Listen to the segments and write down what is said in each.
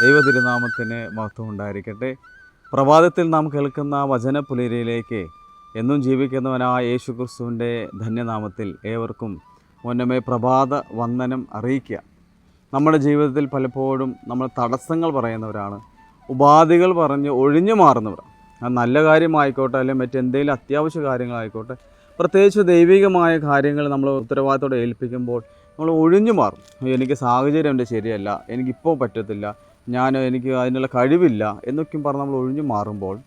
ദൈവ തിരുനാമത്തിന് മഹത്വം ഉണ്ടായിരിക്കട്ടെ പ്രഭാതത്തിൽ നാം കേൾക്കുന്ന വചന പുലരിയിലേക്ക് എന്നും ജീവിക്കുന്നവനായ യേശു ക്രിസ്തുവിന്റെ ധന്യനാമത്തിൽ ഏവർക്കും മുന്നമേ പ്രഭാത വന്ദനം അറിയിക്കുക. നമ്മുടെ ജീവിതത്തിൽ പലപ്പോഴും നമ്മൾ തടസ്സങ്ങൾ പറയുന്നവരാണ്. ഉപാധികൾ പറഞ്ഞ് ഒഴിഞ്ഞു മാറുന്നവർ. അത് നല്ല കാര്യമായിക്കോട്ടെ അല്ലെങ്കിൽ മറ്റെന്തെങ്കിലും അത്യാവശ്യ കാര്യങ്ങളായിക്കോട്ടെ പ്രത്യേകിച്ച് ദൈവികമായ കാര്യങ്ങൾ നമ്മൾ ഉത്തരവാദിത്തോടെ ഏൽപ്പിക്കുമ്പോൾ നമ്മൾ ഒഴിഞ്ഞു മാറും. എനിക്ക് സാഹചര്യം എന്റെ ശരിയല്ല എനിക്കിപ്പോൾ പറ്റത്തില്ല ഞാൻ എനിക്ക് അതിനുള്ള കഴിവില്ല എന്നൊക്കെയും പറഞ്ഞ് നമ്മൾ ഒഴിഞ്ഞു മാറുമ്പോൾ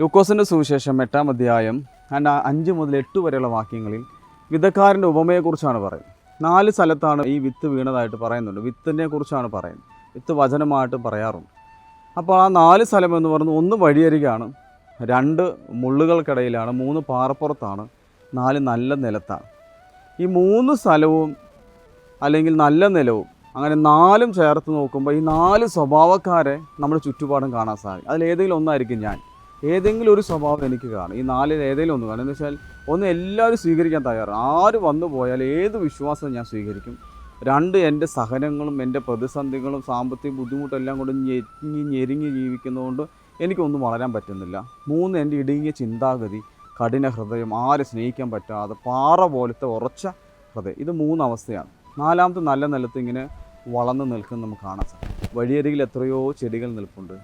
ലൂക്കോസിന്റെ സുവിശേഷം എട്ടാം അധ്യായം അതിന്റെ അഞ്ച് മുതൽ എട്ട് വരെയുള്ള വാക്യങ്ങളിൽ വിധക്കാരന്റെ ഉപമയെക്കുറിച്ചാണ് പറയുന്നത്. നാല് സ്ഥലത്താണ് ഈ വിത്ത് വീണതായിട്ട് പറയുന്നുണ്ട്. വിത്തിനെ കുറിച്ചാണ് പറയുന്നത്. വിത്ത് വചനമായിട്ട് പറയാറുണ്ട്. അപ്പോൾ ആ നാല് സ്ഥലം എന്ന് പറയുന്നത് ഒന്ന് വഴിയരികാണ് രണ്ട് മുള്ളുകൾക്കിടയിലാണ് മൂന്ന് പാറപ്പുറത്താണ് നാല് നല്ല നിലത്താണ്. ഈ മൂന്ന് സ്ഥലവും അല്ലെങ്കിൽ നല്ല നിലവും അങ്ങനെ നാലും ചേർത്ത് നോക്കുമ്പോൾ ഈ നാല് സ്വഭാവക്കാരെ നമ്മുടെ ചുറ്റുപാടും കാണാൻ സാധിക്കും. അതിലേതെങ്കിലും ഒന്നായിരിക്കും ഞാൻ. ഏതെങ്കിലും ഒരു സ്വഭാവം എനിക്ക് കാണും. ഈ നാലിൽ ഏതെങ്കിലും ഒന്ന് കാണും. എന്ന് വെച്ചാൽ ഒന്ന് എല്ലാവരും സ്വീകരിക്കാൻ തയ്യാറാണ്. ആര് വന്നു പോയാൽ ഏത് വിശ്വാസം ഞാൻ സ്വീകരിക്കും? രണ്ട് എന്റെ സഹനങ്ങളും എന്റെ പ്രതിസന്ധികളും സാമ്പത്തിക ബുദ്ധിമുട്ടെല്ലാം കൊണ്ട് ഞെരിഞ്ഞ് ഞെരിഞ്ഞ് ജീവിക്കുന്നതുകൊണ്ട് എനിക്കൊന്നും വളരാൻ പറ്റുന്നില്ല. മൂന്ന് എന്റെ ഇടുങ്ങിയ ചിന്താഗതി കഠിന ഹൃദയം ആരെ സ്നേഹിക്കാൻ പറ്റാതെ പാറ പോലത്തെ ഉറച്ച ഹൃദയം. ഇത് മൂന്ന് അവസ്ഥയാണ്. നാലാമത്തെ നല്ല നിലത്ത് ഇങ്ങനെ വളർന്നു നിൽക്കുന്നത് നമുക്ക് കാണാൻ സാധിക്കും. വഴിയരികിൽ എത്രയോ ചെടികൾ നിൽപ്പുണ്ട്.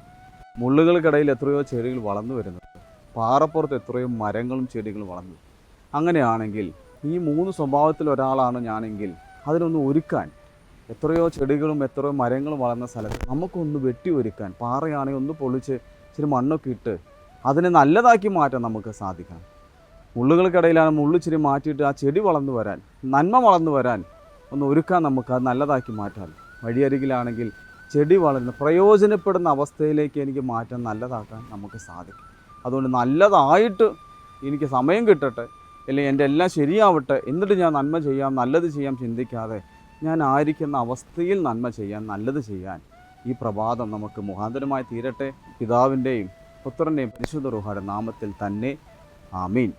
മുള്ളുകൾക്കിടയിൽ എത്രയോ ചെടികൾ വളർന്നു വരുന്നുണ്ട്. പാറപ്പുറത്ത് എത്രയോ മരങ്ങളും ചെടികളും വളർന്നു അങ്ങനെയാണെങ്കിൽ ഈ മൂന്ന് സ്വഭാവത്തിൽ ഒരാളാണ് ഞാനെങ്കിൽ അതിനൊന്ന് ഒരുക്കാൻ എത്രയോ ചെടികളും എത്രയോ മരങ്ങളും വളർന്ന സ്ഥലത്ത് നമുക്കൊന്ന് വെട്ടി ഒരുക്കാൻ പാറയാണെങ്കിൽ ഒന്ന് പൊളിച്ച് ഇച്ചിരി മണ്ണൊക്കെ ഇട്ട് അതിനെ നല്ലതാക്കി മാറ്റാൻ നമുക്ക് സാധിക്കണം. മുള്ളുകൾക്കിടയിലാണ് മുള്ളിച്ചിരി മാറ്റിയിട്ട് ആ ചെടി വളർന്നു വരാൻ നന്മ വളർന്നു വരാൻ ഒന്ന് ഒരുക്കാൻ നമുക്ക് അത് നല്ലതാക്കി മാറ്റാം വഴിയരികിലാണെങ്കിൽ ചെടി വളരുന്ന പ്രയോജനപ്പെടുന്ന അവസ്ഥയിലേക്ക് എനിക്ക് മാറ്റം നല്ലതാക്കാൻ നമുക്ക് സാധിക്കും. അതുകൊണ്ട് നല്ലതായിട്ട് എനിക്ക് സമയം കിട്ടട്ടെ അല്ലെങ്കിൽ എന്റെ എല്ലാം ശരിയാവട്ടെ എന്നിട്ട് ഞാൻ നന്മ ചെയ്യാം നല്ലത് ചെയ്യാം ചിന്തിക്കാതെ ഞാൻ ആയിരിക്കുന്ന അവസ്ഥയിൽ നന്മ ചെയ്യാൻ നല്ലത് ചെയ്യാൻ ഈ പ്രഭാതം നമുക്ക് മുഖാന്തരമായി തീരട്ടെ. പിതാവിന്റെയും പുത്രന്റെയും പരിശുദ്ധ റുഹാരുടെ നാമത്തിൽ തന്നെ. ആമീൻ.